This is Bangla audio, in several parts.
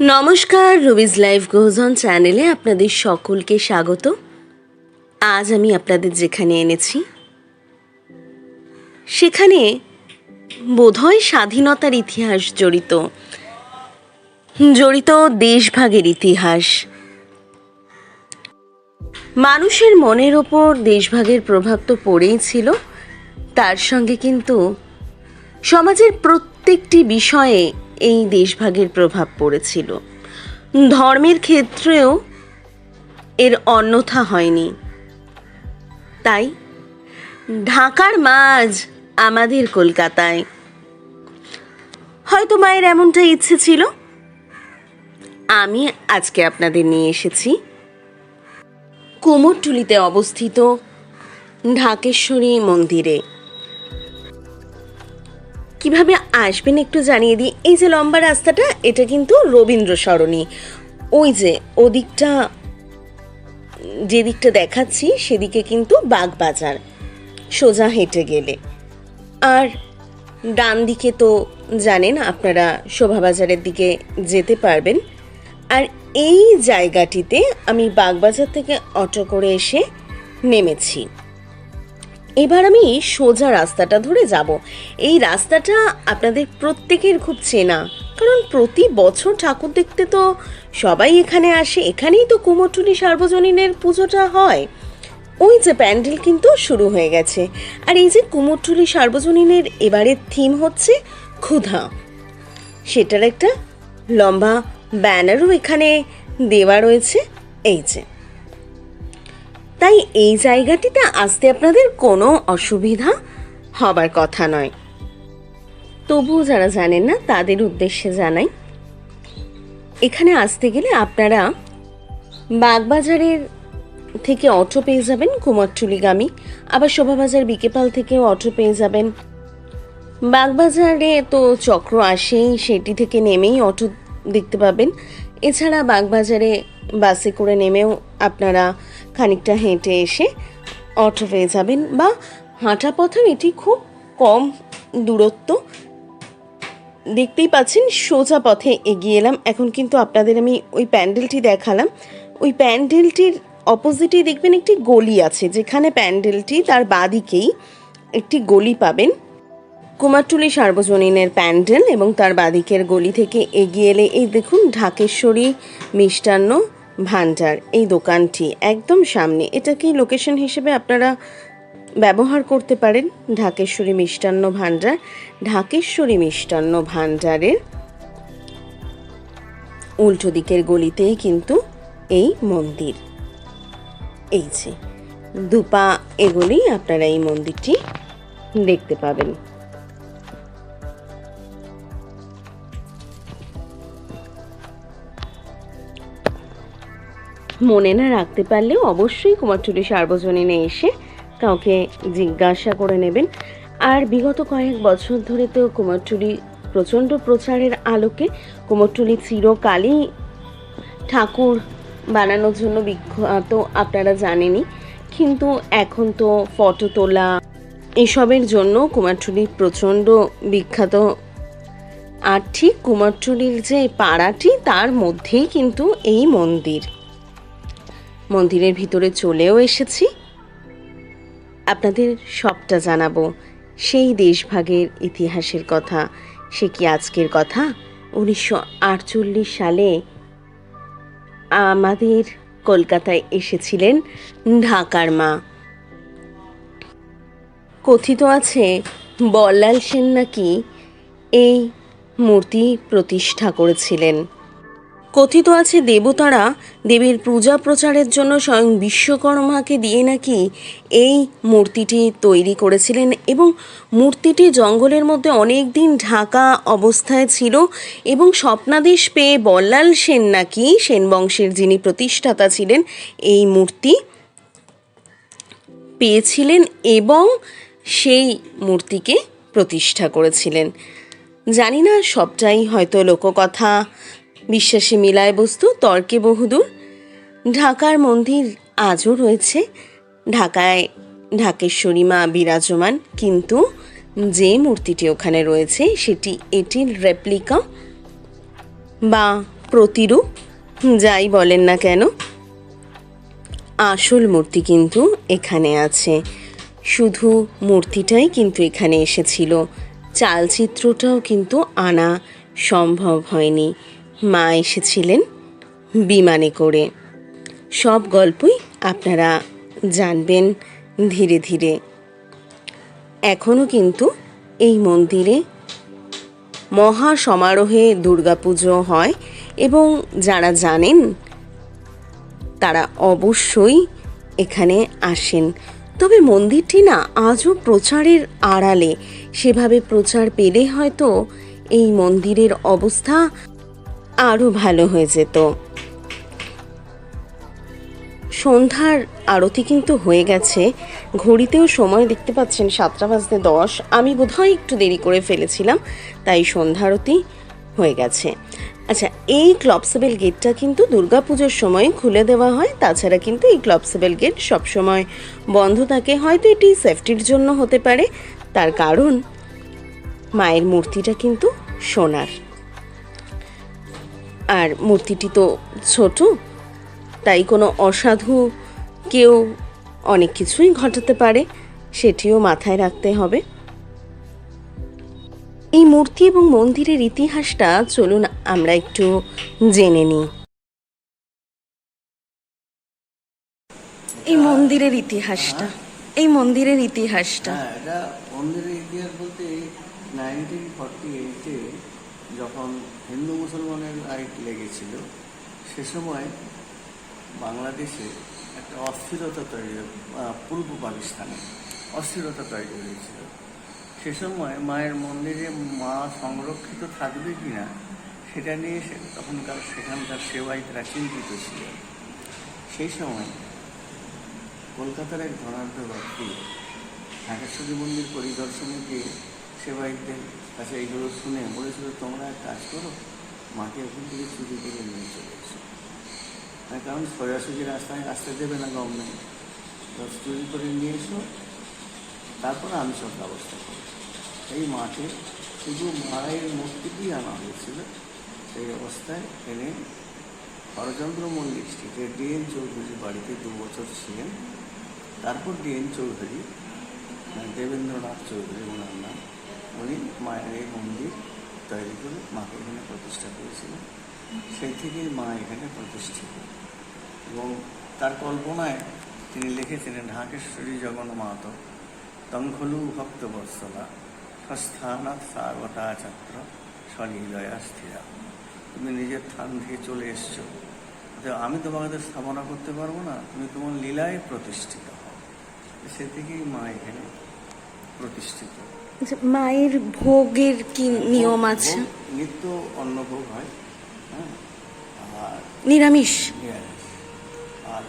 নমস্কার, রবিজ লাইভ গোজন চ্যানেলে আপনাদের সকলকে স্বাগত। আজ আমি আপনাদের যেখানে এনেছি, সেখানে বোধহয় স্বাধীনতার ইতিহাস জড়িত জড়িত দেশভাগের ইতিহাস। মানুষের মনের ওপর দেশভাগের প্রভাব তো পড়েই ছিল, তার সঙ্গে কিন্তু সমাজের প্রত্যেকটি বিষয়ে এই দেশভাগের প্রভাব পড়েছিল। ধর্মের ক্ষেত্রেও এর অন্যথা হয়নি। তাই ঢাকার মাঝ আমাদের কলকাতায়। হয়তো মায়ের এমনটা ইচ্ছে ছিল। আমি আজকে আপনাদের নিয়ে এসেছি। কোমরটুলিতে অবস্থিত ঢাকেশ্বরী মন্দিরে। কীভাবে আসবেন একটু জানিয়ে দিই। এই যে লম্বা রাস্তাটা, এটা কিন্তু রবীন্দ্র সরণি। ওই যে ওদিকটা যে দিকটা দেখাচ্ছি, সেদিকে কিন্তু বাগবাজার। সোজা হেঁটে গেলে। আর ডান দিকে তো জানেন আপনারা শোভাবাজারের দিকে যেতে পারবেন। আর এই জায়গাটিতে আমি বাগবাজার থেকে অটো করে এসে নেমেছি। এবার আমি সোজা রাস্তাটা ধরে যাব। এই রাস্তাটা আপনাদের প্রত্যেকের খুব চেনা। কারণ প্রতি বছর ঠাকুর দেখতে তো সবাই এখানে আসে। এখানেই তো কুমোরটুলি সার্বজনীনের পুজোটা হয়। ওই যে প্যান্ডেল কিন্তু শুরু হয়ে গেছে। আর এই যে কুমোরটুলি সার্বজনীনের এবারের থিম হচ্ছে ক্ষুধা। সেটার একটা লম্বা ব্যানারও এখানে দেওয়া রয়েছে। এই যে। তাই এই জায়গাটিতে আসতে আপনাদের কোনো অসুবিধা হবার কথা নয়। তবুও যারা জানেন না, তাদের উদ্দেশ্যে জানাই, এখানে আসতে গেলে আপনারা বাগবাজারের থেকে অটো পেয়ে যাবেন কুমারটুলিগামী, আবার শোভাবাজার বিকেপাল থেকেও অটো পেয়ে যাবেন। বাগবাজারে তো চক্র আসেই, সেটি থেকে নেমেই অটো দেখতে পাবেন। এছাড়া বাগবাজারে বাসে করে নেমেও আপনারা খানিকটা হেঁটে এসে অটো পেয়ে যাবেন বা হাঁটা পথেও এটি খুব কম দূরত্ব। দেখতেই পাচ্ছেন, সোজা পথে এগিয়ে এলাম। এখন কিন্তু আপনাদের আমি ওই প্যান্ডেলটি দেখালাম। ওই প্যান্ডেলটির অপোজিটেই দেখবেন একটি গলি আছে, যেখানে প্যান্ডেলটি তার বাদিকেই একটি গলি পাবেন। কুমারটুলি সার্বজনীনের প্যান্ডেল এবং তার বাদিকের গলি থেকে এগিয়ে এলে এই দেখুন ঢাকেশ্বরী মিষ্টান্ন ভান্ডার, এই দোকানটি একদম সামনে। এটাকেই লোকেশন হিসেবে আপনারা ব্যবহার করতে পারেন ঢাকেশ্বরী মিষ্টান্ন ভান্ডার, ঢাকেশ্বরী মিষ্টান্ন ভান্ডারের উল্টো দিকের গলিতেই কিন্তু এই মন্দির। এই যে, দুপা এগোলেই আপনারা এই মন্দিরটি দেখতে পাবেন। মনে না রাখতে পারলেও অবশ্যই কুমারটুলি সার্বজনীনে এসে কাউকে জিজ্ঞাসা করে নেবেন। আর বিগত কয়েক বছর ধরে তো কুমারটুলি প্রচণ্ড প্রচারের আলোকে কুমারটুলি চিরকালই ঠাকুর বানানোর জন্য বিখ্যাত, আপনারা জানেনই। কিন্তু এখন তো ফটো তোলা এসবের জন্য কুমারটুলি প্রচণ্ড বিখ্যাত। আর ঠিক কুমারটুলির যে পাড়াটি, তার মধ্যেই কিন্তু এই মন্দির। মন্দিরের ভিতরে চলেও এসেছি। আপনাদের সবটা জানাব। সেই দেশভাগের ইতিহাসের কথা। সে কি আজকের কথা? উনিশশো আটচল্লিশ সালে আমাদের কলকাতায় এসেছিলেন ঢাকার মা। কথিত আছে, বল্লাল সেন নাকি এই মূর্তি প্রতিষ্ঠা করেছিলেন। কথিত আছে দেবতারা দেবীর পূজা প্রচারের জন্য স্বয়ং বিশ্বকর্মাকে দিয়ে নাকি এই মূর্তিটি তৈরি করেছিলেন এবং মূর্তিটি জঙ্গলের মধ্যে অনেক দিন ঢাকা অবস্থায় ছিল এবং স্বপ্নাদেশ পেয়ে বল্লাল সেন নাকি সেন বংশের যিনি প্রতিষ্ঠাতা ছিলেন এই মূর্তি পেয়েছিলেন এবং সেই মূর্তিকে প্রতিষ্ঠা করেছিলেন। জানি না, সবটাই হয়তো লোককথা বিশ্বাসে মিলায় বস্তু, তর্কে বহুদূর। ঢাকার মন্দির আজও রয়েছে। ঢাকায় ঢাকেশ্বরী মা বিরাজমান, কিন্তু যে মূর্তিটি ওখানে রয়েছে, সেটি এটির রেপ্লিকা বা প্রতিরূপ, যাই বলেন না কেন। আসল মূর্তি কিন্তু এখানে আছে। শুধু মূর্তিটাই কিন্তু এখানে এসেছিল। চালচিত্রটাও কিন্তু আনা সম্ভব হয়নি। মা এসেছিলেন বিমানে করে। সব গল্পই আপনারা জানবেন ধীরে ধীরে। এখনও কিন্তু এই মন্দিরে মহা সমারোহে দুর্গাপুজো হয় এবং যারা জানেন তারা অবশ্যই এখানে আসেন। তবে মন্দিরটি না আজও প্রচারের আড়ালে। সেভাবে প্রচার পেলে হয়তো এই মন্দিরের অবস্থা আরও ভালো হয়ে যেত। সন্ধ্যার আরতি কিন্তু হয়ে গেছে। ঘড়িতেও সময় দেখতে পাচ্ছেন সাতটা বাজতে দশ। আমি বোধহয় একটু দেরি করে ফেলেছিলাম, তাই সন্ধ্যা আরতি হয়ে গেছে। আচ্ছা এই ক্লবসেবেল গেটটা কিন্তু দুর্গাপুজোর সময় খুলে দেওয়া হয়। তাছাড়া কিন্তু এই ক্লবসেবেল গেট সবসময় বন্ধ থাকে। হয়তো এটি সেফটির জন্য হতে পারে। তার কারণ, মায়ের মূর্তিটা কিন্তু সোনার। আর মূর্তিটি তো ছোট, তাই কোনো অসাধু কেউ অনেক কিছুই ঘটাতে পারে, সেটিও মাথায় রাখতে হবে। এই মূর্তি এবং মন্দিরের ইতিহাসটা চলুন আমরা একটু জেনে নিই। এই মন্দিরের ইতিহাসটা, এই মন্দিরের ইতিহাসটা। হ্যাঁ মন্দিরের ইতিহাস বলতে নাইনটিন ফর্টি এইটে যখন হিন্দু মুসলমানের লাইট লেগেছিল, সে সময় বাংলাদেশে একটা অস্থিরতা তৈরি পূর্ব পাকিস্তানে অস্থিরতা তৈরি হয়েছিল। সে সময় মায়ের মন্দিরে মা সংরক্ষিত থাকবে কি না সেটা নিয়ে তখনকার সেখানকার সেবায়িতরা চিন্তিত ছিল। সেই সময় কলকাতার এক ধনাঢ্য ব্যক্তি ঢাকেশ্বরী মন্দির পরিদর্শনে গিয়ে সেবায়িকদের কাছে এইগুলো শুনে বলেছিল তোমরা এক কাজ করো, মাকে ওখান থেকে চুরি করে নিয়ে চলে তার কারণ সোজাসুজি রাস্তায় আসতে দেবে না গভর্নমেন্ট তো চুরি করে নিয়ে এসো, তারপরে আমি সব ব্যবস্থা করি এই মাকে শুধু মায়ের মূর্তিটি আনা হয়েছিল। সেই অবস্থায় এনে হরচন্দ্র মল্লিক স্ট্রিটে ডিএন চৌধুরী বাড়িতে দু বছর ছিলেন। তারপর ডিএন চৌধুরী দেবেন্দ্রনাথ চৌধুরী, ওনার নাম। উনি মায়ের এই মন্দির তৈরি করে মাকে এখানে প্রতিষ্ঠা করেছিলেন। সেই থেকেই মা এখানে প্রতিষ্ঠিত। এবং তার কল্পনায় তিনি লিখেছিলেন ঢাকেশ্বরী জগন মাত তঙ্খলু ভক্ত বৎসলা স্বস্থানাথ সারবতা ছাত্র স্বলীলয়া স্থিরা। তুমি নিজের থান থেকে চলে এসছো। তো আমি তোমাকে স্থাপনা করতে পারব না তুমি তোমার লীলায় প্রতিষ্ঠিত হও। সে থেকেই মা এখানে প্রতিষ্ঠিত। আচ্ছা, মায়ের ভোগের কি নিয়ম আছে? ভোগ, নিত্য অন্নভোগ হয় হ্যাঁ? আর নিরামিষ। আর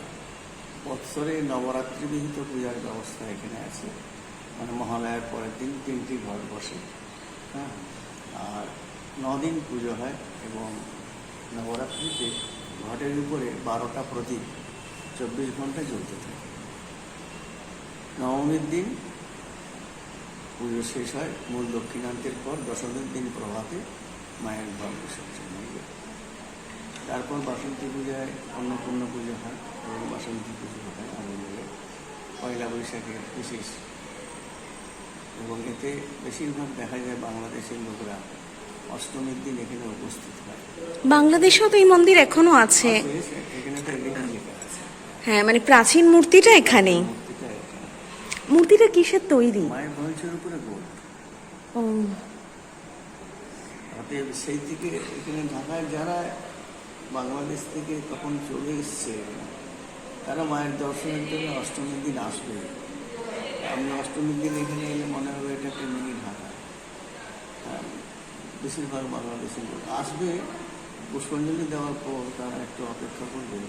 বৎসরে নবরাত্রি বিহিত পূজার ব্যবস্থা এখানে আছে। মানে মহালয়ার পরের দিন তিনটি ঘর বসে হ্যাঁ? আর দিন পুজো হয় এবং নবরাত্রিতে ঘটের উপরে বারোটা প্রদীপ চব্বিশ ঘণ্টা জ্বলতে থাকে। নবমীর দিন পুজো শেষ হয় মূল দক্ষিণান্তের পর দশমীর দিন প্রভাতে মায়ের হয়ে যায়। তারপর বাসন্তী পূজায় অন্নপূর্ণা পুজো হয় এবং বাসন্তী পুজো হয় আনন্দে পয়লা বৈশাখের বিশেষ এবং এতে বেশিরভাগ দেখা যায় বাংলাদেশের লোকরা অষ্টমীর দিন এখানে উপস্থিত হয়। বাংলাদেশেও তো এই মন্দির এখনও আছে। হ্যাঁ মানে প্রাচীন মূর্তিটা এখানেই। মূর্তিটা কিসের তৈরি? মায়ের মঞ্চের উপরে গোল। ও। অতএব সেই থেকে এখানে ঢাকায় যারা বাংলাদেশ থেকে তখন চলে এসছে তারা মায়ের দর্শনের জন্য অষ্টমীর দিন আসবে। আপনি অষ্টমীর দিন এখানে এলে মনে হবে এটা একটা মিনি ঢাকা। আর বেশিরভাগ বাংলাদেশি লোক আসবে পুষ্পাঞ্জলি দেওয়ার পর তারা একটু অপেক্ষা করবে।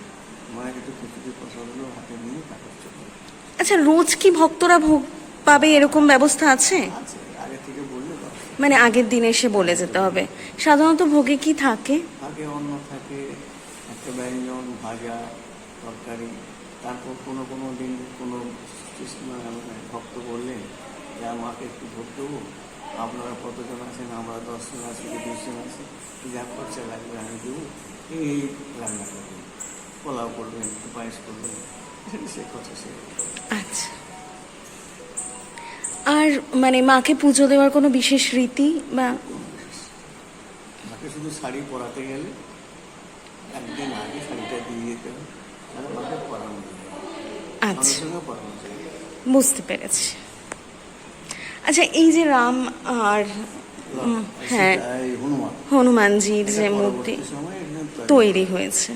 মায়ের একটু খিচুড়ি প্রসাদগুলো হাতে নিয়ে তারপর চলে। আচ্ছা রোজ কি ভক্তরা ভোগ পাবে? এরকম ব্যবস্থা আছে? আগে বললে মানে আগের দিনে এসে বলে যেতে হবে। সাধারণত ভোগে কি থাকে? থাকে অন্ন থাকে, একটা ব্যঞ্জন, ভাজা, তরকারি, তারপর কোনো কোনো দিন কোনো মানে ভক্ত বললেন যে, আমাকে একটু ভোগ দেবো? আপনারা কতজন আছেন? আমরা দশজন আছি কি বিশজন আছি? যা খরচা লাগবে আমি দেবো। এই রান্না করবেন, পোলাও করবেন, একটু পায়েস করবেন, সে কথা সে আচ্ছা। আর মানে মাকে পুজো দেওয়ার কোনো বিশেষ রীতি বা মাকে শুধু শাড়ি পরাতে গেলে একদিন আগে শাড়িটা দিয়ে যেতে আচ্ছা। বুঝতে পেরেছি। আচ্ছা এই যে রাম আর হ্যাঁ হনুমানজির যে মূর্তি তৈরি হয়েছে।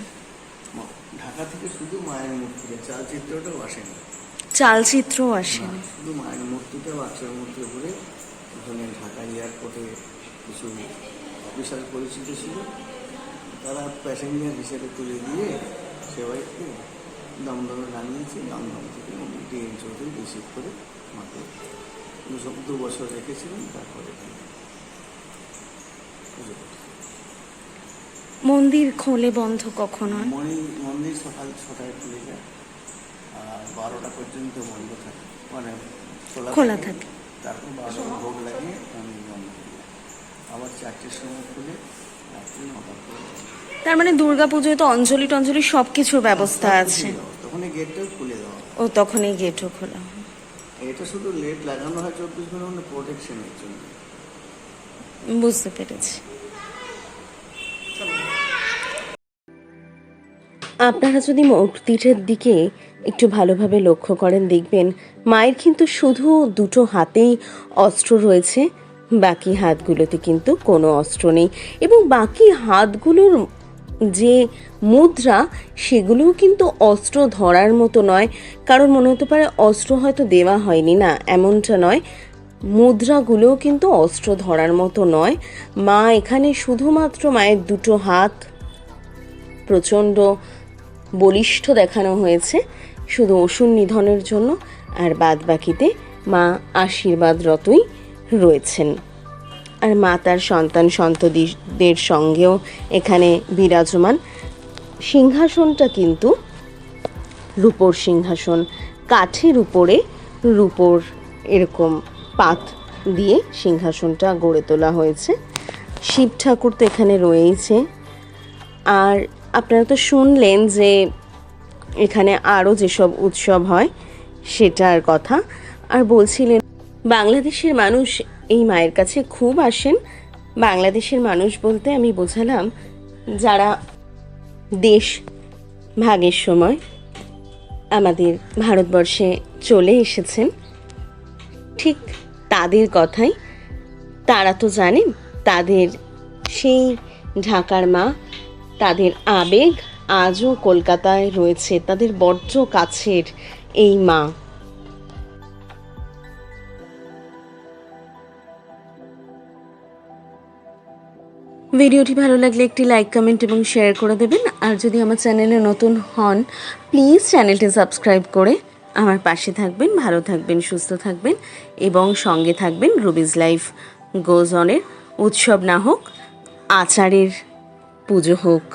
ঢাকা থেকে শুধু মায়ের মূর্তিটা চালচিত্রটাও আসেনি। চালচিত্র আসেন শুধু মায়ের মূর্তিটা বাচ্চার মূর্তি উপরে। ওখানে ঢাকা এয়ারপোর্টে কিছু অফিসার পরিচিত ছিল। তারা প্যাসেঞ্জার হিসেবে তুলে দিয়ে সবাইকে দমদমে নামিয়েছে। দমদম থেকে ডিএম চৌধুরী রিসিভ করে মাকে দুশো দু বছর রেখেছিলেন তারপরে। মন্দির খোলে বন্ধ কখন হয়? মন্দির সকাল ছটায় খুলে যায়। বারোটা পর্যন্ত বন্ধ থাকে। মানে খোলা থাকে। তারপর বারোটা ভোগ লাগিয়ে মন্দির বন্ধ যায় আবার চারটের সময় খুলে রাত্রি বন্ধ। তার মানে দুর্গা পুজোয় তো অঞ্জলি টঞ্জলি সব কিছুর ব্যবস্থা আছে। খুলে দেওয়া। তখন এই গেটটাও খুলে দেওয়া ও তখন এই গেটও খোলা এটা শুধু লেট লাগানো হয় চব্বিশ ঘণ্টা মানে প্রোটেকশনের জন্য। বুঝতে পেরেছি। আপনারা যদি মূর্তিটার দিকে একটু ভালোভাবে লক্ষ্য করেন, দেখবেন মায়ের কিন্তু শুধু দুটো হাতেই অস্ত্র রয়েছে, বাকি হাতগুলোতে কিন্তু কোনো অস্ত্র নেই এবং বাকি হাতগুলোর যে মুদ্রা, সেগুলোও কিন্তু অস্ত্র ধরার মতো নয়। কারণ মনে হতে পারে অস্ত্র হয়তো দেওয়া হয়নি না, এমনটা নয়। মুদ্রাগুলোও কিন্তু অস্ত্র ধরার মতো নয়। মা এখানে শুধুমাত্র মায়ের দুটো হাত প্রচণ্ড বলিষ্ঠ দেখানো হয়েছে। শুধু অসুর নিধনের জন্য, আর বাদ বাকিতে মা আশীর্বাদরতই রয়েছেন। আর মা তার সন্তান সন্ততিদের সঙ্গেও এখানে বিরাজমান। সিংহাসনটা কিন্তু রূপোর সিংহাসন। কাঠের উপরে রূপোর এরকম পাত দিয়ে সিংহাসনটা গড়ে তোলা হয়েছে। শিব ঠাকুর তো এখানে রয়েছে আর আপনারা তো শুনলেন যে এখানে আরও যেসব উৎসব হয়, সেটার কথা। আর বলছিলেন, বাংলাদেশের মানুষ এই মায়ের কাছে খুব আসেন। বাংলাদেশের মানুষ বলতে আমি বোঝালাম, যারা দেশ ভাগের সময় আমাদের ভারতবর্ষে চলে এসেছেন, ঠিক তাদের কথাই। তারা তো জানেন, তাদের সেই ঢাকার মা, তাদের আবেগ আজও কলকাতায় রয়েছে তাদের বড্ড কাছের এই মা। ভিডিওটি ভালো লাগলে একটি লাইক কমেন্ট এবং শেয়ার করে দেবেন। আর যদি আমার চ্যানেলে নতুন হন প্লিজ চ্যানেলটি সাবস্ক্রাইব করে আমার পাশে থাকবেন, ভালো থাকবেন, সুস্থ থাকবেন এবং সঙ্গে থাকবেন রুবিজ লাইফ গোজ অনের উৎসব না হোক, আচারের পুজো হোক।